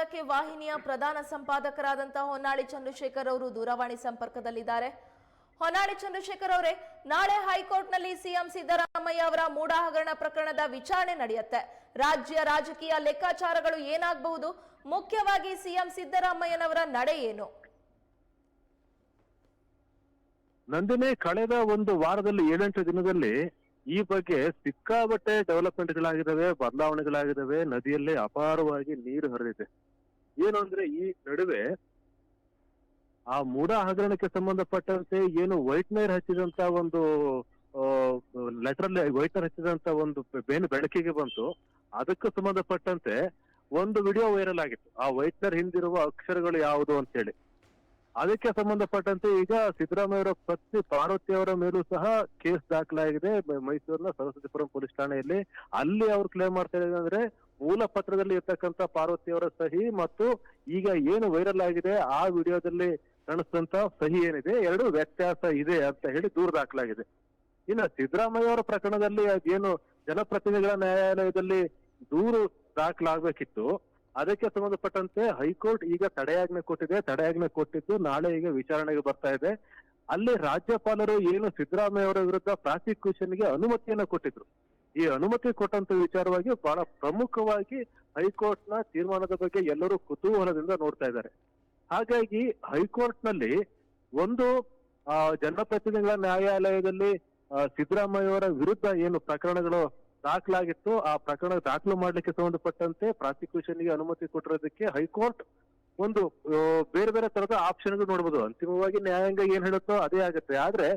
ಮಾಡೋದಕ್ಕೆ ವಾಹಿನಿಯ ಪ್ರಧಾನ ಸಂಪಾದಕರಾದಂತಹ ಹೊನ್ನಾಳಿ ಚಂದ್ರಶೇಖರ್ ಅವರು ದೂರವಾಣಿ ಸಂಪರ್ಕದಲ್ಲಿದ್ದಾರೆ. ಹೊನ್ನಾಳಿ ಚಂದ್ರಶೇಖರ್ ಅವರೇ, ನಾಳೆ ಹೈಕೋರ್ಟ್ನಲ್ಲಿ ಸಿಎಂ ಸಿದ್ದರಾಮಯ್ಯ ಅವರ ಮೂಡ ಹಗರಣ ಪ್ರಕರಣದ ವಿಚಾರಣೆ ನಡೆಯುತ್ತೆ. ರಾಜ್ಯ ರಾಜಕೀಯ ಲೆಕ್ಕಾಚಾರಗಳು ಏನಾಗಬಹುದು? ಮುಖ್ಯವಾಗಿ ಸಿಎಂ ಸಿದ್ದರಾಮಯ್ಯನವರ ನಡೆ ಏನು? ನಂದಿನಿ, ಕಳೆದ ಒಂದು ವಾರದಲ್ಲಿ ಏಳೆಂಟು ದಿನದಲ್ಲಿ ಈ ಬಗ್ಗೆ ಸಿಕ್ಕಾಬಟ್ಟೆ ಡೆವಲಪ್ಮೆಂಟ್ಗಳಾಗಿದ್ದಾವೆ, ಬದಲಾವಣೆಗಳಾಗಿದ್ದಾವೆ, ನದಿಯಲ್ಲಿ ಅಪಾರವಾಗಿ ನೀರು ಹರಿದಿದೆ. ಏನು ಅಂದ್ರೆ ಈ ನಡುವೆ ಆ ಮೂಡ ಹಗರಣಕ್ಕೆ ಸಂಬಂಧಪಟ್ಟಂತೆ ಏನು ವೈಟ್ನರ್ ಹಚ್ಚಿದಂತ ಒಂದು ಲೆಟರ್ ವೈಟ್ನರ್ ಹಚ್ಚಿದಂತ ಒಂದು ಬೇನು ಬೆಳಕಿಗೆ ಬಂತು. ಅದಕ್ಕೆ ಸಂಬಂಧಪಟ್ಟಂತೆ ಒಂದು ವಿಡಿಯೋ ವೈರಲ್ ಆಗಿತ್ತು. ಆ ವೈಟ್ನರ್ ಹಿಂದಿರುವ ಅಕ್ಷರಗಳು ಯಾವುದು ಅಂತ ಹೇಳಿ ಅದಕ್ಕೆ ಸಂಬಂಧಪಟ್ಟಂತೆ ಈಗ ಸಿದ್ದರಾಮಯ್ಯವರ ಪತ್ನಿ ಪಾರ್ವತಿ ಅವರ ಮೇಲೂ ಸಹ ಕೇಸ್ ದಾಖಲಾಗಿದೆ. ಮೈಸೂರಿನ ಸರಸ್ವತಿಪುರಂ ಪೊಲೀಸ್ ಠಾಣೆಯಲ್ಲಿ. ಅಲ್ಲಿ ಅವರು ಕ್ಲೇಮ್ ಮಾಡ್ತಾ ಇದ್ದಾರೆ ಅಂದ್ರೆ ಮೂಲ ಪತ್ರದಲ್ಲಿ ಇರ್ತಕ್ಕಂಥ ಪಾರ್ವತಿ ಅವರ ಸಹಿ ಮತ್ತು ಈಗ ಏನು ವೈರಲ್ ಆಗಿದೆ ಆ ವಿಡಿಯೋದಲ್ಲಿ ಕಾಣಿಸಿದಂತ ಸಹಿ ಏನಿದೆ, ಎರಡು ವ್ಯತ್ಯಾಸ ಇದೆ ಅಂತ ಹೇಳಿ ದೂರು ದಾಖಲಾಗಿದೆ. ಇನ್ನು ಸಿದ್ದರಾಮಯ್ಯ ಅವರ ಪ್ರಕರಣದಲ್ಲಿ ಅದೇನು ಜನಪ್ರತಿನಿಧಿಗಳ ನ್ಯಾಯಾಲಯದಲ್ಲಿ ದೂರು ದಾಖಲಾಗಬೇಕಿತ್ತು ಅದಕ್ಕೆ ಸಂಬಂಧಪಟ್ಟಂತೆ ಹೈಕೋರ್ಟ್ ಈಗ ತಡೆಯಾಜ್ಞೆ ಕೊಟ್ಟಿದೆ. ತಡೆಯಾಜ್ಞೆ ಕೊಟ್ಟಿದ್ದು ನಾಳೆ ಈಗ ವಿಚಾರಣೆಗೆ ಬರ್ತಾ ಇದೆ. ಅಲ್ಲಿ ರಾಜ್ಯಪಾಲರು ಏನು ಸಿದ್ದರಾಮಯ್ಯ ಅವರ ವಿರುದ್ಧ ಪ್ರಾಸಿಕ್ಯೂಷನ್ಗೆ ಅನುಮತಿಯನ್ನ ಕೊಟ್ಟಿದ್ರು. ಈ ಅನುಮತಿ ಕೊಟ್ಟಂತ ವಿಚಾರವಾಗಿ ಬಹಳ ಪ್ರಮುಖವಾಗಿ ಹೈಕೋರ್ಟ್ನ ತೀರ್ಮಾನದ ಬಗ್ಗೆ ಎಲ್ಲರೂ ಕುತೂಹಲದಿಂದ ನೋಡ್ತಾ ಇದ್ದಾರೆ. ಹಾಗಾಗಿ ಹೈಕೋರ್ಟ್ನಲ್ಲಿ ಒಂದು ಜನಪ್ರತಿನಿಧಿಗಳ ನ್ಯಾಯಾಲಯದಲ್ಲಿ ಸಿದ್ದರಾಮಯ್ಯ ಅವರ ವಿರುದ್ಧ ಏನು ಪ್ರಕರಣಗಳು ದಾಖಲಾಗಿತ್ತು. ಆ ಪ್ರಕರಣ ದಾಖಲು ಮಾಡ್ಲಿಕ್ಕೆ ಸಂಬಂಧಪಟ್ಟಂತೆ ಪ್ರಾಸಿಕ್ಯೂಷನ್ಗೆ ಅನುಮತಿ ಕೊಟ್ಟಿರೋದಕ್ಕೆ ಹೈಕೋರ್ಟ್ ಒಂದು ಬೇರೆ ಬೇರೆ ತರದ ಆಪ್ಷನ್ಗಳು ನೋಡ್ಬೋದು. ಅಂತಿಮವಾಗಿ ನ್ಯಾಯಾಂಗ ಏನ್ ಹೇಳುತ್ತೋ ಅದೇ ಆಗುತ್ತೆ. ಆದ್ರೆ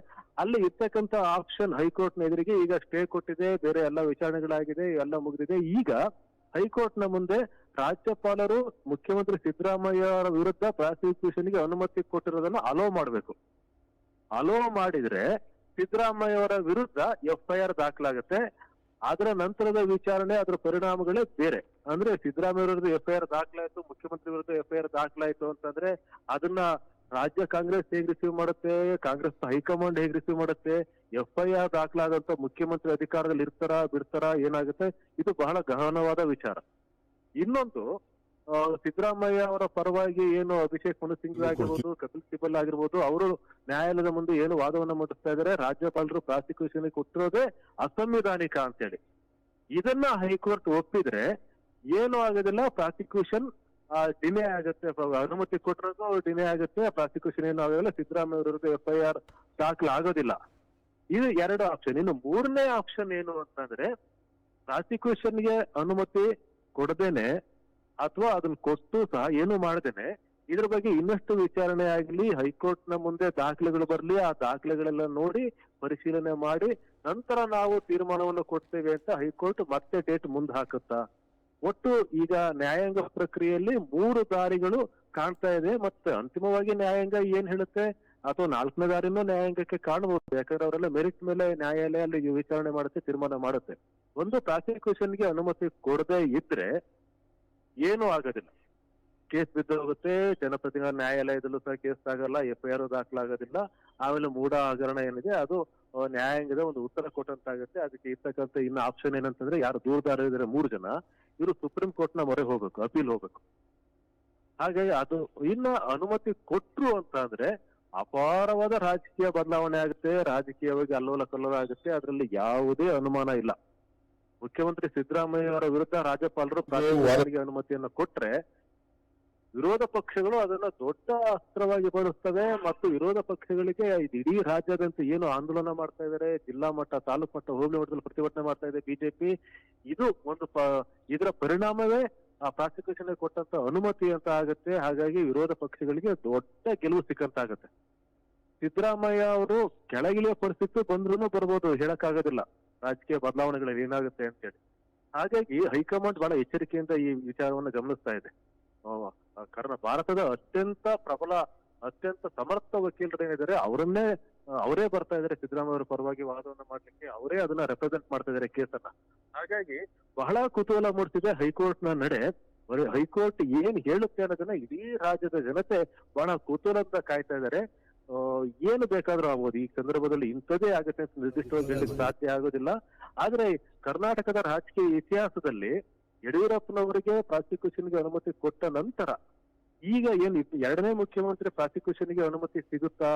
ಅಲ್ಲಿ ಇರ್ತಕ್ಕಂತ ಆಪ್ಷನ್ ಹೈಕೋರ್ಟ್ನ ಎದುರಿಗೆ ಈಗ ಸ್ಟೇ ಕೊಟ್ಟಿದೆ, ಬೇರೆ ಎಲ್ಲ ವಿಚಾರಣೆಗಳಾಗಿದೆ, ಎಲ್ಲ ಮುಗಿದಿದೆ. ಈಗ ಹೈಕೋರ್ಟ್ನ ಮುಂದೆ ರಾಜ್ಯಪಾಲರು, ಮುಖ್ಯಮಂತ್ರಿ ಸಿದ್ದರಾಮಯ್ಯ ಅವರ ವಿರುದ್ಧ ಪ್ರಾಸಿಕ್ಯೂಷನ್ಗೆ ಅನುಮತಿ ಕೊಟ್ಟಿರೋದನ್ನ ಅಲೋ ಮಾಡಬೇಕು. ಅಲೋ ಮಾಡಿದ್ರೆ ಸಿದ್ದರಾಮಯ್ಯ ಅವರ ವಿರುದ್ಧ ಎಫ್ಐಆರ್ ದಾಖಲಾಗುತ್ತೆ. ಅದರ ನಂತರದ ವಿಚಾರಣೆ ಅದರ ಪರಿಣಾಮಗಳೇ ಬೇರೆ. ಅಂದ್ರೆ ಸಿದ್ದರಾಮಯ್ಯ ವಿರುದ್ಧ ಎಫ್ಐಆರ್ ದಾಖಲಾಯಿತು, ಮುಖ್ಯಮಂತ್ರಿ ವಿರುದ್ಧ ಎಫ್ಐಆರ್ ದಾಖಲಾಯಿತು ಅಂತಂದ್ರೆ ಅದನ್ನ ರಾಜ್ಯ ಕಾಂಗ್ರೆಸ್ ಹೇಗ್ ರಿಸೀವ್ ಮಾಡುತ್ತೆ, ಕಾಂಗ್ರೆಸ್ ಹೈಕಮಾಂಡ್ ಹೇಗೆ ರಿಸೀವ್ ಮಾಡುತ್ತೆ, ಎಫ್ಐಆರ್ ದಾಖಲಾದಂತ ಮುಖ್ಯಮಂತ್ರಿ ಅಧಿಕಾರದಲ್ಲಿ ಇರ್ತಾರ, ಬಿಡ್ತಾರ, ಏನಾಗುತ್ತೆ, ಇದು ಬಹಳ ಗಹನವಾದ ವಿಚಾರ. ಇನ್ನೊಂದು ಸಿದ್ದರಾಮಯ್ಯ ಅವರ ಪರವಾಗಿ ಏನು ಅಭಿಷೇಕ್ ಮನು ಸಿಂಗ್ ಆಗಿರ್ಬೋದು ಕಪಿಲ್ ಸಿಬಲ್ ಆಗಿರ್ಬೋದು ಅವರು ನ್ಯಾಯಾಲಯದ ಮುಂದೆ ಏನು ವಾದವನ್ನ ಮಂಡಿಸ್ತಾ ಇದ್ದಾರೆ ರಾಜ್ಯಪಾಲರು ಪ್ರಾಸಿಕ್ಯೂಷನ್ ಕೊಟ್ಟಿರೋದೇ ಅಸಂವಿಧಾನಿಕ ಅಂತ ಹೇಳಿ ಇದನ್ನ ಹೈಕೋರ್ಟ್ ಒಪ್ಪಿದ್ರೆ ಏನು ಆಗೋದಿಲ್ಲ ಪ್ರಾಸಿಕ್ಯೂಷನ್ ಡಿಲೇ ಆಗುತ್ತೆ ಅನುಮತಿ ಕೊಟ್ಟಿರೋದು ಡಿಲೇ ಆಗುತ್ತೆ ಪ್ರಾಸಿಕ್ಯೂಷನ್ ಏನು ಆಗೋದಿಲ್ಲ ಸಿದ್ದರಾಮಯ್ಯ ವಿರುದ್ಧ ಎಫ್ಐಆರ್ ದಾಖಲೆ ಆಗೋದಿಲ್ಲ. ಇದು ಎರಡು ಆಪ್ಷನ್ ಇನ್ನು ಮೂರನೇ ಆಪ್ಷನ್ ಏನು ಅಂತಂದ್ರೆ ಪ್ರಾಸಿಕ್ಯೂಷನ್ಗೆ ಅನುಮತಿ ಕೊಡದೇನೆ ಅಥವಾ ಅದನ್ನ ಕೊಟ್ಟು ಸಹ ಏನು ಮಾಡದೇನೆ, ಇದ್ರ ಬಗ್ಗೆ ಇನ್ನಷ್ಟು ವಿಚಾರಣೆ ಆಗಲಿ ಹೈಕೋರ್ಟ್ನ ಮುಂದೆ ದಾಖಲೆಗಳು ಬರಲಿ, ಆ ದಾಖಲೆಗಳೆಲ್ಲ ನೋಡಿ ಪರಿಶೀಲನೆ ಮಾಡಿ, ನಂತರ ನಾವು ತೀರ್ಮಾನವನ್ನು ಕೊಡ್ತೇವೆ ಅಂತ ಹೈಕೋರ್ಟ್ ಮತ್ತೆ ಡೇಟ್ ಮುಂದೆ ಹಾಕುತ್ತಾ? ಒಟ್ಟು ಈಗ ನ್ಯಾಯಾಂಗ ಪ್ರಕ್ರಿಯೆಯಲ್ಲಿ ಮೂರು ದಾರಿಗಳು ಕಾಣ್ತಾ ಇದೆ, ಮತ್ತೆ ಅಂತಿಮವಾಗಿ ನ್ಯಾಯಾಂಗ ಏನ್ ಹೇಳುತ್ತೆ? ಅಥವಾ ನಾಲ್ಕನೇ ದಾರಿನೂ ನ್ಯಾಯಾಂಗಕ್ಕೆ ಕಾಣಬಹುದು, ಯಾಕಂದ್ರೆ ಅವರೆಲ್ಲ ಮೆರಿಟ್ ಮೇಲೆ ನ್ಯಾಯಾಲಯ ಅಲ್ಲಿ ವಿಚಾರಣೆ ಮಾಡುತ್ತೆ, ತೀರ್ಮಾನ ಮಾಡುತ್ತೆ. ಒಂದು ಪ್ರಾಸಿಕ್ಯೂಷನ್ಗೆ ಅನುಮತಿ ಕೊಡದೇ ಇದ್ರೆ ಏನೂ ಆಗೋದಿಲ್ಲ. ಕೇಸ್ ಬಿದ್ದೋಗುತ್ತೆ ಜನಪ್ರತಿನಿಧಿ ನ್ಯಾಯಾಲಯದಲ್ಲೂ ಸಹ ಕೇಸ್ ಆಗಲ್ಲ ಎಫ್ಐಆರ್ ದಾಖಲಾಗೋದಿಲ್ಲ. ಆಮೇಲೆ ಮೂಢ ಹಗರಣ ಏನಿದೆ, ಅದು ನ್ಯಾಯಾಂಗದ ಒಂದು ಉತ್ತರ ಕೊಟ್ಟಂತಾಗುತ್ತೆ. ಅದಕ್ಕೆ ಇರ್ತಕ್ಕಂಥ ಇನ್ನು ಆಪ್ಷನ್ ಏನಂತಂದ್ರೆ, ಯಾರು ದೂರದಾರ ಇದ್ರೆ ಮೂರು ಜನ, ಇವರು ಸುಪ್ರೀಂ ಕೋರ್ಟ್ನ ಮೊರೆ ಹೋಗ್ಬೇಕು, ಅಪೀಲ್ ಹೋಗ್ಬೇಕು. ಹಾಗಾಗಿ ಅದು ಇನ್ನ ಅನುಮತಿ ಕೊಟ್ರು ಅಂತ ಅಂದ್ರೆ ಅಪಾರವಾದ ರಾಜಕೀಯ ಬದಲಾವಣೆ ಆಗುತ್ತೆ. ರಾಜಕೀಯವಾಗಿ ಅಲ್ಲೋಲ ಕಲ್ಲೋಲ ಆಗುತ್ತೆ. ಅದರಲ್ಲಿ ಯಾವುದೇ ಅನುಮಾನ ಇಲ್ಲ. ಮುಖ್ಯಮಂತ್ರಿ ಸಿದ್ದರಾಮಯ್ಯ ಅವರ ವಿರುದ್ಧ ರಾಜ್ಯಪಾಲರು ಪ್ರಾಧಿಕಾರಿಗೆ ಅನುಮತಿಯನ್ನು ಕೊಟ್ರೆ ವಿರೋಧ ಪಕ್ಷಗಳು ಅದನ್ನ ದೊಡ್ಡ ಅಸ್ತ್ರವಾಗಿ ಬಳಸ್ತವೆ ಮತ್ತು ವಿರೋಧ ಪಕ್ಷಗಳಿಗೆ ಇದು ಇಡೀ ರಾಜ್ಯದಂತ ಏನು ಆಂದೋಲನ ಮಾಡ್ತಾ ಇದಾರೆ ಜಿಲ್ಲಾ ಮಟ್ಟ ತಾಲೂಕು ಮಟ್ಟ ಹೋಬಳಿ ಮಟ್ಟದಲ್ಲಿ ಪ್ರತಿಭಟನೆ ಮಾಡ್ತಾ ಇದೆ ಬಿಜೆಪಿ. ಇದು ಒಂದು ಇದರ ಪರಿಣಾಮವೇ ಆ ಪ್ರಾಸಿಕ್ಯೂಷನ್ ಕೊಟ್ಟಂತ ಅನುಮತಿ ಅಂತ ಆಗುತ್ತೆ. ಹಾಗಾಗಿ ವಿರೋಧ ಪಕ್ಷಗಳಿಗೆ ದೊಡ್ಡ ಗೆಲುವು ಸಿಕ್ಕಂತಾಗತ್ತೆ ಸಿದ್ದರಾಮಯ್ಯ ಅವರು ಕೆಳಗಿಳಿಯ ಪರಿಸ್ಥಿತಿ ಬಂದ್ರು ಬರ್ಬೋದು ಹೇಳಕ್ಕಾಗೋದಿಲ್ಲ. ರಾಜಕೀಯ ಬದಲಾವಣೆಗಳಲ್ಲಿ ಏನಾಗುತ್ತೆ ಅಂತೇಳಿ. ಹಾಗಾಗಿ ಹೈಕಮಾಂಡ್ ಬಹಳ ಎಚ್ಚರಿಕೆಯಿಂದ ಈ ವಿಚಾರವನ್ನು ಗಮನಿಸ್ತಾ ಇದೆ. ಕಾರಣ ಭಾರತದ ಅತ್ಯಂತ ಪ್ರಬಲ, ಅತ್ಯಂತ ಸಮರ್ಥ ವಕೀಲರು ಏನಿದ್ದಾರೆ, ಅವರನ್ನೇ, ಅವರೇ ಬರ್ತಾ ಇದ್ದಾರೆ ಸಿದ್ದರಾಮಯ್ಯ ಪರವಾಗಿ ವಾದವನ್ನು ಮಾಡ್ಲಿಕ್ಕೆ. ಅವರೇ ಅದನ್ನ ರೆಪ್ರೆಸೆಂಟ್ ಮಾಡ್ತಾ ಇದ್ದಾರೆ ಕೇಸನ್ನ ಹಾಗಾಗಿ ಬಹಳ ಕುತೂಹಲ ಮೂಡಿಸಿದೆ ಹೈಕೋರ್ಟ್ನ ನಡೆ ಹೈಕೋರ್ಟ್ ಏನ್ ಹೇಳುತ್ತೆ ಅನ್ನೋದನ್ನ ಇಡೀ ರಾಜ್ಯದ ಜನತೆ ಬಹಳ ಕುತೂಹಲದಿಂದ ಕಾಯ್ತಾ ಇದ್ದಾರೆ. ಏನು ಬೇಕಾದ್ರೂ ಆಗ್ಬೋದು. ಈ ಸಂದರ್ಭದಲ್ಲಿ ಇಂಥದ್ದೇ ಆಗುತ್ತೆ ಅಂತ ನಿರ್ದಿಷ್ಟವಾಗಿ ಹೇಳಲಿಕ್ಕೆ ಸಾಧ್ಯ ಆಗೋದಿಲ್ಲ. ಆದ್ರೆ ಕರ್ನಾಟಕದ ರಾಜಕೀಯ ಇತಿಹಾಸದಲ್ಲಿ ಯಡಿಯೂರಪ್ಪನವರಿಗೆ ಪ್ರಾಸಿಕ್ಯೂಷನ್ಗೆ ಅನುಮತಿ ಕೊಟ್ಟ ನಂತರ ಈಗ ಏನ್ ಎರಡನೇ ಮುಖ್ಯಮಂತ್ರಿ ಪ್ರಾಸಿಕ್ಯೂಷನ್ಗೆ ಅನುಮತಿ ಸಿಗುತ್ತಾ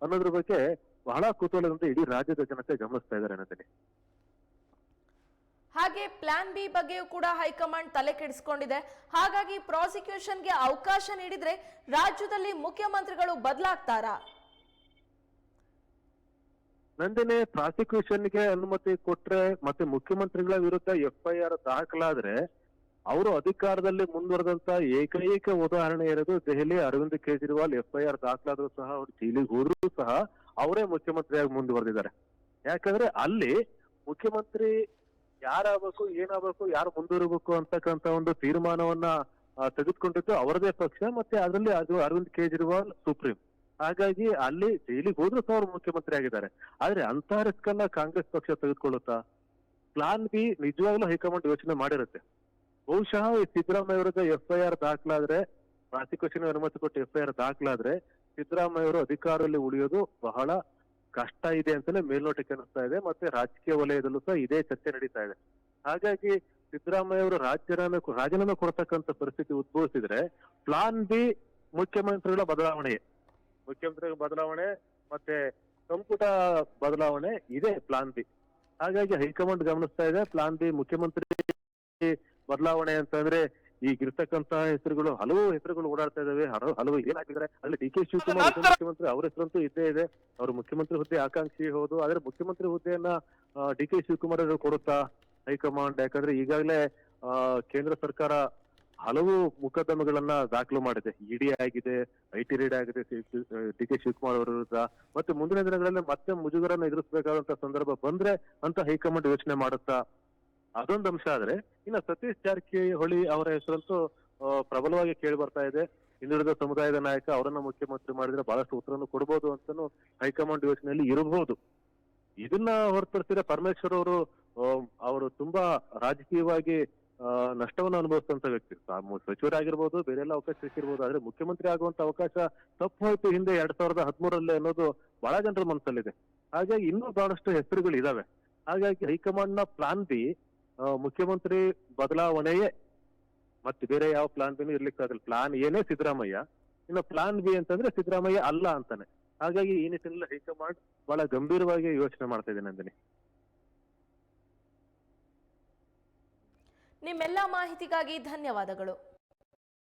ಅನ್ನೋದ್ರ ಬಗ್ಗೆ ಬಹಳ ಕುತೂಹಲದಿಂದ ಇಡೀ ರಾಜ್ಯದ ಜನತೆ ಗಮನಿಸ್ತಾ ಇದ್ದಾರೆ ಅನ್ನೋದಕ್ಕೆ ಹಾಗೆ ಪ್ಲಾನ್ ಬಿ ಬಗ್ಗೆಯೂ ಕೂಡ ಹೈಕಮಾಂಡ್ ತಲೆ ಕೆಡಿಸಿಕೊಂಡಿದೆ. ಹಾಗಾಗಿ ಪ್ರಾಸಿಕ್ಯೂಷನ್ಗೆ ಅವಕಾಶ ನೀಡಿದ್ರೆ ರಾಜ್ಯದಲ್ಲಿ ಮುಖ್ಯಮಂತ್ರಿಗಳು ಬದಲಾಗ್ತಾರಾ? ನಂದಿನಿ, ಪ್ರಾಸಿಕ್ಯೂಷನ್ಗೆ ಅನುಮತಿ ಕೊಟ್ರೆ ಮತ್ತೆ ಮುಖ್ಯಮಂತ್ರಿಗಳ ವಿರುದ್ಧ ಎಫ್ಐಆರ್ ದಾಖಲಾದ್ರೆ ಅವರು ಅಧಿಕಾರದಲ್ಲಿ ಮುಂದುವರೆದಂತ ಏಕೈಕ ಉದಾಹರಣೆ ಇರೋದು ದೆಹಲಿ. ಅರವಿಂದ್ ಕೇಜ್ರಿವಾಲ್ ಎಫ್ಐಆರ್ ದಾಖಲಾದ್ರೂ ಸಹ ಅವ್ರು ಜೈಲಿಗೆ ಹೋದ್ರೂ ಸಹ ಅವರೇ ಮುಖ್ಯಮಂತ್ರಿಯಾಗಿ ಮುಂದುವರೆದಿದ್ದಾರೆ. ಯಾಕಂದ್ರೆ ಅಲ್ಲಿ ಮುಖ್ಯಮಂತ್ರಿ ಯಾರಾಗಬೇಕು, ಏನಾಗಬೇಕು, ಯಾರು ಮುಂದುವರಿಬೇಕು ಅಂತಕ್ಕಂತ ಒಂದು ತೀರ್ಮಾನವನ್ನ ತೆಗೆದುಕೊಂಡಿದ್ದು ಅವರದೇ ಪಕ್ಷ ಮತ್ತೆ ಅದರಲ್ಲಿ ಅದು ಅರವಿಂದ್ ಕೇಜ್ರಿವಾಲ್ ಸುಪ್ರೀಂ. ಹಾಗಾಗಿ ಅಲ್ಲಿ ಜೈಲಿಗೆ ಹೋದ್ರೂ ಸಹ ಅವರು ಮುಖ್ಯಮಂತ್ರಿ ಆಗಿದ್ದಾರೆ. ಆದ್ರೆ ಅಂತ ರಿಸ್ಕ್ ಅನ್ನ ಕಾಂಗ್ರೆಸ್ ಪಕ್ಷ ತೆಗೆದುಕೊಳ್ಳುತ್ತಾ? ಪ್ಲಾನ್ ಬಿ ನಿಜವಾಗ್ಲೂ ಹೈಕಮಾಂಡ್ ಯೋಚನೆ ಮಾಡಿರುತ್ತೆ. ಬಹುಶಃ ಈ ಸಿದ್ದರಾಮಯ್ಯ ವಿರುದ್ಧ ಎಫ್ಐಆರ್ ದಾಖಲಾದ್ರೆ ಪ್ರಾಸಿಕ್ಯೂಷನ್ ಅನುಮತಿ ಕೊಟ್ಟು ಎಫ್ಐಆರ್ ದಾಖಲಾದ್ರೆ ಸಿದ್ದರಾಮಯ್ಯ ಅವರು ಅಧಿಕಾರದಲ್ಲಿ ಉಳಿಯೋದು ಬಹಳ ಕಷ್ಟ ಇದೆ ಅಂತಲೇ ಮೇಲ್ನೋಟಕ್ಕೆ ಅನಿಸ್ತಾ ಇದೆ, ಮತ್ತೆ ರಾಜಕೀಯ ವಲಯದಲ್ಲೂ ಸಹ ಇದೇ ಚರ್ಚೆ ನಡೀತಾ ಇದೆ. ಹಾಗಾಗಿ ಸಿದ್ದರಾಮಯ್ಯ ಅವರು ರಾಜ್ಯನಾಮೆ ರಾಜೀನಾಮೆ ಕೊಡ್ತಕ್ಕಂತ ಪರಿಸ್ಥಿತಿ ಉದ್ಭವಿಸಿದ್ರೆ ಪ್ಲಾನ್ ಬಿ ಮುಖ್ಯಮಂತ್ರಿಗಳ ಬದಲಾವಣೆ. ಮುಖ್ಯಮಂತ್ರಿಗಳ ಬದಲಾವಣೆ ಮತ್ತೆ ಸಂಪುಟ ಬದಲಾವಣೆ ಇದೆ ಪ್ಲಾನ್ ಬಿ ಹಾಗಾಗಿ ಹೈಕಮಾಂಡ್ ಗಮನಿಸ್ತಾ ಇದೆ ಪ್ಲಾನ್ ಬಿ ಮುಖ್ಯಮಂತ್ರಿ ಬದಲಾವಣೆ ಅಂತಂದ್ರೆ ಈಗ ಇರ್ತಕ್ಕಂತ ಹೆಸರುಗಳು ಹಲವು ಹೆಸರುಗಳು ಓಡಾಡ್ತಾ ಇದಾವೆ. ಹಲವು ಏನಾಗಿದ್ದಾರೆ? ಅಲ್ಲಿ ಡಿ ಕೆ ಶಿವಕುಮಾರ್ ಮುಖ್ಯಮಂತ್ರಿ ಅವ್ರ ಹೆಸರಂತೂ ಇದ್ದೇ ಇದೆ. ಅವರು ಮುಖ್ಯಮಂತ್ರಿ ಹುದ್ದೆ ಆಕಾಂಕ್ಷಿ ಹೌದು. ಆದ್ರೆ ಮುಖ್ಯಮಂತ್ರಿ ಹುದ್ದೆಯನ್ನ ಡಿ ಕೆ ಶಿವಕುಮಾರ್ ಅವರು ಕೊಡುತ್ತಾ ಹೈಕಮಾಂಡ್? ಯಾಕಂದ್ರೆ ಈಗಾಗಲೇ ಆ, ಕೇಂದ್ರ ಸರ್ಕಾರ ಹಲವು ಮೊಕದ್ದಮೆಗಳನ್ನ ದಾಖಲು ಮಾಡಿದೆ. ಇಡಿ ಆಗಿದೆ ಐ ಟಿ ರೇಡ್ ಆಗಿದೆ ಡಿ ಕೆ ಶಿವಕುಮಾರ್ ಅವರ ವಿರುದ್ಧ. ಮತ್ತೆ ಮುಂದಿನ ದಿನಗಳಲ್ಲಿ ಮತ್ತೆ ಮುಜುಗರನ್ನ ಎದುರಿಸಬೇಕಾದಂತ ಸಂದರ್ಭ ಬಂದ್ರೆ ಅಂತ ಹೈಕಮಾಂಡ್ ಯೋಚನೆ ಮಾಡುತ್ತಾ ಅದೊಂದು ಅಂಶ ಆದ್ರೆ, ಇನ್ನ ಸತೀಶ್ ಜಾರಕಿಹೊಳಿ ಅವರ ಹೆಸರಂತೂ ಪ್ರಬಲವಾಗಿ ಕೇಳಿ ಬರ್ತಾ ಇದೆ. ಹಿಂದುಳಿದ ಸಮುದಾಯದ ನಾಯಕ ಅವರನ್ನ ಮುಖ್ಯಮಂತ್ರಿ ಮಾಡಿದ್ರೆ ಬಹಳಷ್ಟು ಉತ್ತರವನ್ನು ಕೊಡಬಹುದು ಅಂತಾನು ಹೈಕಮಾಂಡ್ ಯೋಚನೆಯಲ್ಲಿ ಇರಬಹುದು. ಇದನ್ನ ಹೊರತುಪಡಿಸಿದ್ರೆ ಪರಮೇಶ್ವರ್ ಅವರು ಅವರು ತುಂಬಾ ರಾಜಕೀಯವಾಗಿ ನಷ್ಟವನ್ನು ಅನುಭವಿಸಿದಂತ ವ್ಯಕ್ತಿ. ಸಚಿವರಾಗಿರ್ಬೋದು ಬೇರೆ ಎಲ್ಲ ಅವಕಾಶ ಸಿಕ್ಕಿರ್ಬೋದು, ಆದ್ರೆ ಮುಖ್ಯಮಂತ್ರಿ ಆಗುವಂತ ಅವಕಾಶ ತಪ್ಪು ಹೋಯ್ತು ಹಿಂದೆ ಎರಡ್ ಸಾವಿರದ ಹದಿಮೂರಲ್ಲೇ ಅನ್ನೋದು ಬಹಳ ಜನರ ಮನಸ್ಸಲ್ಲಿದೆ. ಹಾಗಾಗಿ ಇನ್ನೂ ಬಹಳಷ್ಟು ಹೆಸರುಗಳು ಇದಾವೆ ಹಾಗಾಗಿ ಹೈಕಮಾಂಡ್ನ ಪ್ಲಾನ್ ಬಿ ಮುಖ್ಯಮಂತ್ರಿ ಬದಲಾವಣೆಯೇ ಮತ್ತೆ ಬೇರೆ ಯಾವ ಪ್ಲಾನ್ ಬಿನೂ ಇರ್ಲಿಕ್ಕೆ ಆಗಲ್ಲ. ಪ್ಲಾನ್ ಏನೇ ಸಿದ್ದರಾಮಯ್ಯ, ಇನ್ನು ಪ್ಲಾನ್ ಬಿ ಅಂತಂದ್ರೆ ಸಿದ್ದರಾಮಯ್ಯ ಅಲ್ಲ ಅಂತಾನೆ. ಹಾಗಾಗಿ ಈ ನಿಟ್ಟಿನಲ್ಲಿ ಹೈಕಮಾಂಡ್ ಬಹಳ ಗಂಭೀರವಾಗಿ ಯೋಚನೆ ಮಾಡ್ತಾ ಇದೆ ನಂದಿನಿ. ನಿಮ್ಮೆಲ್ಲ ಮಾಹಿತಿಗಾಗಿ ಧನ್ಯವಾದಗಳು.